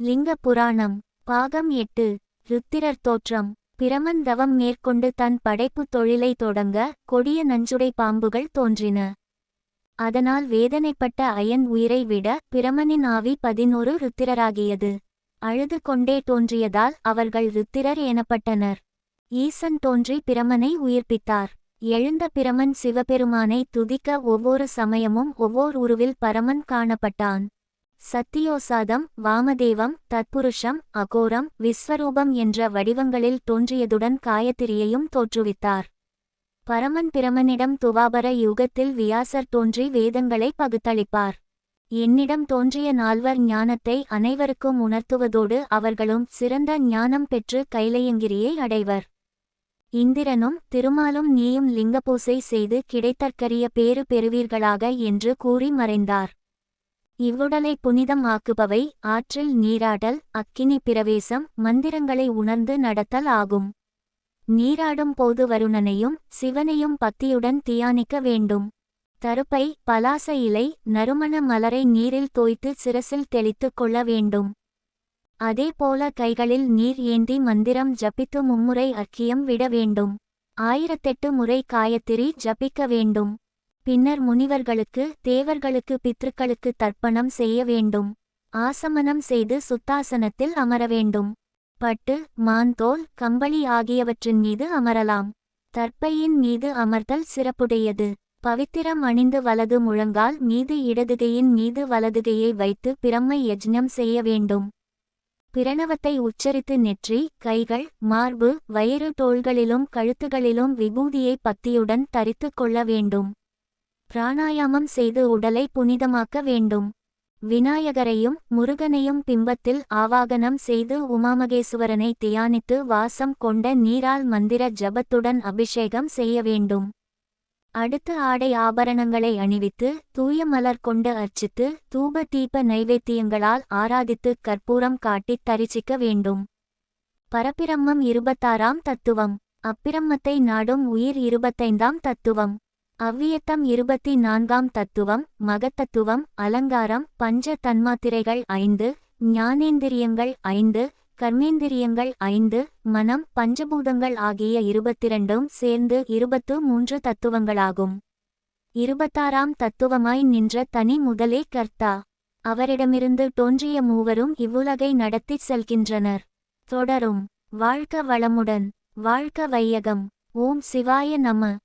லிங்க புராணம் பாகம் எட்டு ருத்திரர் தோற்றம் பிரமன் தவம் மேற்கொண்டு தன் படைப்புத் தொழிலை தொடங்க கொடிய நஞ்சுடை பாம்புகள் தோன்றின. அதனால் வேதனைப்பட்ட அயன் உயிரை விட பிரமனின் ஆவி பதினொரு ருத்திரராகியது. அழுது கொண்டே தோன்றியதால் அவர்கள் ருத்திரர் எனப்பட்டனர். ஈசன் தோன்றி பிரமனை உயிர்ப்பித்தார். எழுந்த பிரமன் சிவபெருமானை துதிக்க ஒவ்வொரு சமயமும் ஒவ்வோர் உருவில் பரமன் காணப்பட்டான். சத்தியோசாதம் வாமதேவம் தத்புருஷம் அகோரம் விஸ்வரூபம் என்ற வடிவங்களில் தோன்றியதுடன் காயத்திரியையும் தோற்றுவித்தார். பரமன் பிரமனிடம் துவாபர யுகத்தில் வியாசர் தோன்றி வேதங்களை பகுத்தளிப்பார். என்னிடம் தோன்றிய நால்வர் ஞானத்தை அனைவருக்கும் உணர்த்துவதோடு அவர்களும் சிறந்த ஞானம் பெற்று கைலையங்கிரியை அடைவர். இந்திரனும் திருமாலும் நீயும் லிங்கபூசை செய்து கிடைத்தற்கரிய பேறு பெறுவீர்களாக என்று கூறி மறைந்தார். இவ்வுடலை புனிதம் ஆக்குபவை ஆற்றில் நீராடல் அக்கினி பிரவேசம் மந்திரங்களை உணர்ந்து நடத்தல் ஆகும். நீராடும் போது வருணனையும் சிவனையும் பக்தியுடன் தியானிக்க வேண்டும். தருப்பை பலாச இலை நறுமண மலரை நீரில் தோய்த்து சிரசில் தெளித்துக் கொள்ள வேண்டும். அதேபோல கைகளில் நீர் ஏந்தி மந்திரம் ஜபித்து மும்முறை அக்கியம் விட வேண்டும். ஆயிரத்தெட்டு முறை காயத்திரி ஜபிக்க வேண்டும். பின்னர் முனிவர்களுக்கு தேவர்களுக்கு பித்ருக்களுக்கு தர்ப்பணம் செய்ய வேண்டும். ஆசமனம் செய்து சுத்தாசனத்தில் அமர வேண்டும். பட்டு மாந்தோல் கம்பளி ஆகியவற்றின் மீது அமரலாம். தற்பையின் மீது அமர்தல் சிறப்புடையது. பவித்திரம் அணிந்து வலது முழங்கால் மீது இடதுகையின் மீது வலதுகையை வைத்து பிரம்மை யஜ்ஞம் செய்ய வேண்டும். பிரணவத்தை உச்சரித்து நெற்றி கைகள் மார்பு வயிறு தோள்களிலும் கழுத்துகளிலும் விபூதியை பத்தியுடன் தரித்துக் கொள்ள வேண்டும். பிராணாயாமம் செய்து உடலை புனிதமாக்க வேண்டும். விநாயகரையும் முருகனையும் பிம்பத்தில் ஆவாகனம் செய்து உமாமகேசுவரனை தியானித்து வாசம் கொண்ட நீரால் மந்திர ஜபத்துடன் அபிஷேகம் செய்ய வேண்டும். அடுத்து ஆடை ஆபரணங்களை அணிவித்து தூய மலர் கொண்டு அர்ச்சித்து தூப தீப நைவேத்தியங்களால் ஆராதித்து கற்பூரம் காட்டித் தரிசிக்க வேண்டும். பரப்பிரம்மம் இருபத்தாறாம் தத்துவம். அப்பிரம்மத்தை நாடும் உயிர் இருபத்தைந்தாம் தத்துவம். அவ்வியத்தம் இருபத்தி நான்காம் தத்துவம் மகத்தத்துவம் அலங்காரம் பஞ்ச தன்மாத்திரைகள் ஐந்து ஞானேந்திரியங்கள் ஐந்து கர்மேந்திரியங்கள் ஐந்து மனம் பஞ்சபூதங்கள் ஆகிய இருபத்திரண்டும் சேர்ந்து இருபத்து மூன்று தத்துவங்களாகும். இருபத்தாறாம் தத்துவமாய் நின்ற தனி முதலே கர்த்தா. அவரிடமிருந்து தோன்றிய மூவரும் இவ்வுலகை நடத்திச் செல்கின்றனர். தொடரும். வாழ்க வளமுடன். வாழ்க வையகம். ஓம் சிவாய நம.